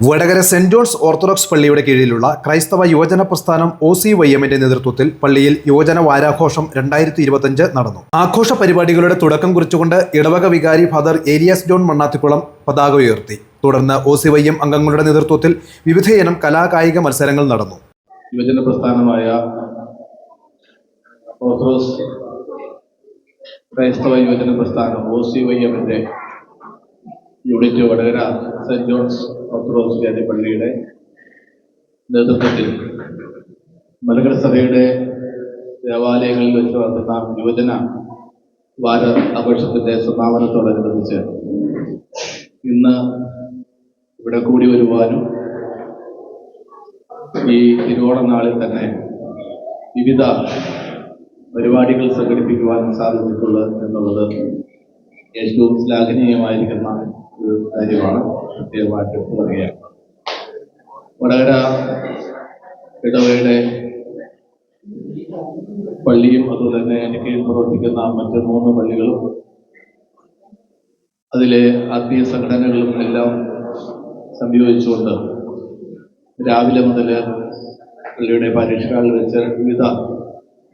Vadakara saint John's orthodox പള്ളിയുടെ കീഴിലുള്ള ക്രൈസ്തവ യുവജന പ്രസ്ഥാനം ഒ സി വൈ എമ്മിന്റെ നേതൃത്വത്തിൽ പള്ളിയിൽ യുവജന വാരാഘോഷം രണ്ടായിരത്തി ഇരുപത്തിയഞ്ച് നടന്നു. ആഘോഷ പരിപാടികളുടെ തുടക്കം കുറിച്ചുകൊണ്ട് ഇടവക വികാരി ഫാദർ ഏരിയാസ് ജോൺ മണ്ണാത്തിക്കുളം പതാക ഉയർത്തി. തുടർന്ന് ഒ സി വൈ എം അംഗങ്ങളുടെ നേതൃത്വത്തിൽ വിവിധയിനം കലാകായിക മത്സരങ്ങൾ നടന്നു. യുവജന പ്രസ്ഥാനമായ ക്രൈസ്തവ യുവജന പ്രസ്ഥാനം ഒ സി വൈ എമ്മിന്റെ unit Vadakara saint John's Orthodox ജാതി പള്ളിയുടെ നേതൃത്വത്തിൽ മലകര സഭയുടെ ദേവാലയങ്ങളിൽ വെച്ച് നടത്തുന്ന യുവജന വാര ആഘോഷത്തിന്റെ സമാപനത്തോടനുബന്ധിച്ച് ഇന്ന് ഇവിടെ കൂടി വരുവാനും ഈ തിരുവോണ നാളിൽ തന്നെ വിവിധ പരിപാടികൾ സംഘടിപ്പിക്കുവാനും സാധിച്ചിട്ടുള്ളത് എന്നുള്ളത് ഏറ്റവും ശ്ലാഘനീയമായിരിക്കുന്ന ഒരു കാര്യമാണ് പ്രത്യേകമായിട്ട് എടുത്തു പറയുകയാണ് വടകര ഇടവയുടെ പള്ളിയും അതുപോലെ തന്നെ എനിക്ക് പ്രവർത്തിക്കുന്ന മറ്റ് മൂന്ന് പള്ളികളും അതിലെ ആത്മീയ സംഘടനകളും എല്ലാം സംയോജിച്ചുകൊണ്ട് രാവിലെ മുതൽ പള്ളിയുടെ പരീക്ഷകളിൽ വെച്ച് വിവിധ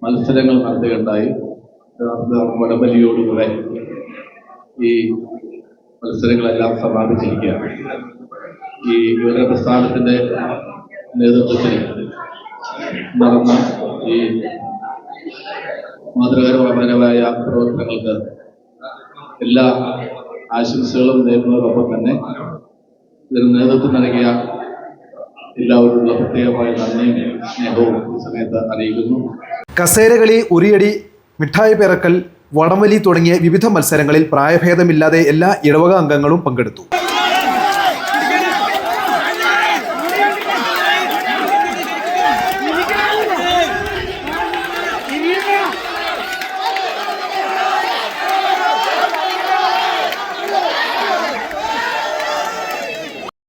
മത്സരങ്ങൾ നടത്തുകയുണ്ടായി. വടംവലിയോടുകൂടെ ഈ മത്സരങ്ങളെല്ലാം സമാപിച്ചിരിക്കുകയാണ്. ഈ യുവജന പ്രസ്ഥാനത്തിന്റെ നേതൃത്വത്തിൽ നടന്ന ഈ മാതൃകാപരമായ പ്രവർത്തനങ്ങൾക്ക് എല്ലാ ആശംസകളും നേരുന്നതോടൊപ്പം തന്നെ ഇതിന് നേതൃത്വം നൽകിയ എല്ലാവരോടുള്ള പ്രത്യേകമായ നന്ദിയും സ്നേഹവും ഈ സമയത്ത് അറിയിക്കുന്നു. കസേരകളി ഉരിയടി മിഠായി പിറക്കൽ വടംവലി തുടങ്ങിയ വിവിധ മത്സരങ്ങളിൽ പ്രായഭേദമില്ലാതെ എല്ലാ ഇടവക അംഗങ്ങളും പങ്കെടുത്തു.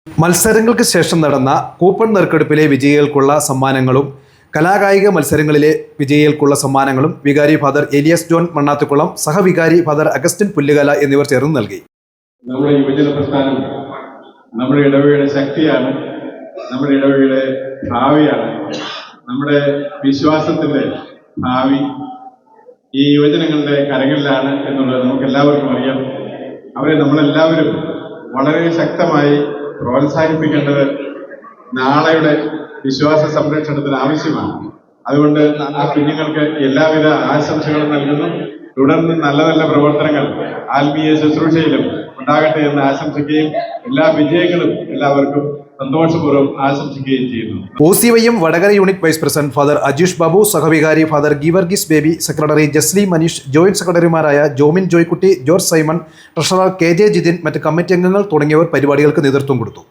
മത്സരങ്ങൾക്ക് ശേഷം നടന്ന കൂപ്പൺ നറുക്കെടുപ്പിലെ വിജയികൾക്കുള്ള സമ്മാനങ്ങളും കലാകായിക മത്സരങ്ങളിലെ വിജയികൾക്കുള്ള സമ്മാനങ്ങളും വികാരി ഫാദർ എലിയസ് ജോൺ മണ്ണാത്തുകുളം സഹവികാരി ഫാദർ അഗസ്റ്റിൻ പുല്ലുകല എന്നിവർ ചേർന്ന് നൽകി. നമ്മുടെ യുവജന പ്രസ്ഥാനം നമ്മുടെ ഇടവേളയുടെ ശക്തിയാണ് നമ്മുടെ ഇടവേളയുടെ ഭാവിയാണ് നമ്മുടെ വിശ്വാസത്തിന്റെ ഭാവി ഈ യുവജനങ്ങളുടെ കരങ്ങളിലാണ് എന്നുള്ളത് നമുക്ക് എല്ലാവർക്കും അറിയാം. അവരെ നമ്മളെല്ലാവരും വളരെ ശക്തമായി പ്രോത്സാഹിപ്പിക്കേണ്ടത് നാളെയുടെ വിശ്വാസ സംരക്ഷണത്തിന് ആവശ്യമാണ്. അതുകൊണ്ട് ആ കുഞ്ഞുങ്ങൾക്ക് എല്ലാവിധ ആശംസകളും നൽകുന്നു. തുടർന്ന് നല്ല നല്ല പ്രവർത്തനങ്ങൾ ആത്മീയ ശുശ്രൂഷയിലും ഉണ്ടാകട്ടെ എന്ന് ആശംസിക്കുകയും എല്ലാ വിജയങ്ങളും എല്ലാവർക്കും സന്തോഷപൂർവം ആശംസിക്കുകയും ചെയ്യുന്നു. O C Vadakara unit vice president Father Ajeesh Babu സഹവികാരി Father Geevarghese Baby secretary Jesly Maneesh joint സെക്രട്ടറിമാരായ Jomin Joykutty George Simon treasurer K J Jithin മറ്റ് കമ്മിറ്റി അംഗങ്ങൾ തുടങ്ങിയവർ പരിപാടികൾക്ക് നേതൃത്വം കൊടുത്തു.